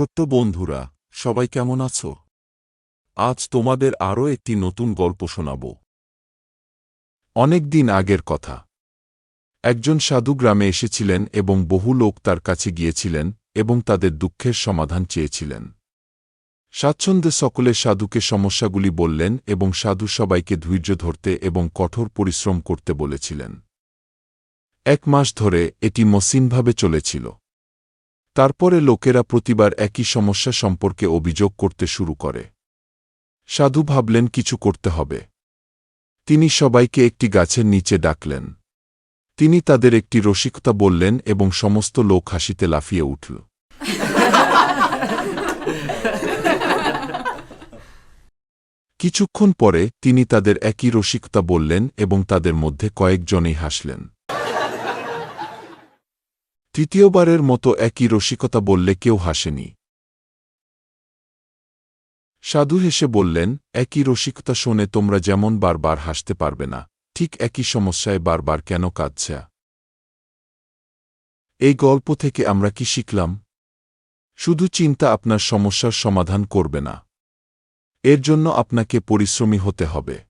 ছোট্ট বন্ধুরা, সবাই কেমন আছো? আজ তোমাদের আরও একটি নতুন গল্প শোনাব। অনেক দিন আগের কথা। একজন সাধু গ্রামে এসেছিলেন এবং বহু লোক তার কাছে গিয়েছিলেন এবং তাদের দুঃখের সমাধান চেয়েছিলেন। স্বাচ্ছন্দ্যে সকলে সাধুকে সমস্যাগুলি বললেন এবং সাধু সবাইকে ধৈর্য ধরতে এবং কঠোর পরিশ্রম করতে বলেছিলেন। এক মাস ধরে এটি মসৃণভাবে চলেছিল। তারপরে লোকেরা প্রতিবার একই সমস্যা সম্পর্কে অভিযোগ করতে শুরু করে। সাধু ভাবলেন, কিছু করতে হবে। তিনি সবাইকে একটি গাছের নিচে ডাকলেন। তিনি তাদের একটি রসিকতা বললেন এবং সমস্ত লোক হাসিতে লাফিয়ে উঠল। কিছুক্ষণ পরে তিনি তাদের একই রসিকতা বললেন এবং তাদের মধ্যে কয়েকজনেই হাসলেন। তৃতীয়বারের মতো একই রসিকতা বললে কেউ হাসেনি। সাধু হেসে বললেন, একই রসিকতা শোনে তোমরা যেমন বারবার হাসতে পারবে না, ঠিক একই সমস্যায় বারবার কেন কাঁদছে? এই গল্প থেকে আমরা কি শিখলাম? শুধু চিন্তা আপনার সমস্যার সমাধান করবে না। এর জন্য আপনাকে পরিশ্রমী হতে হবে।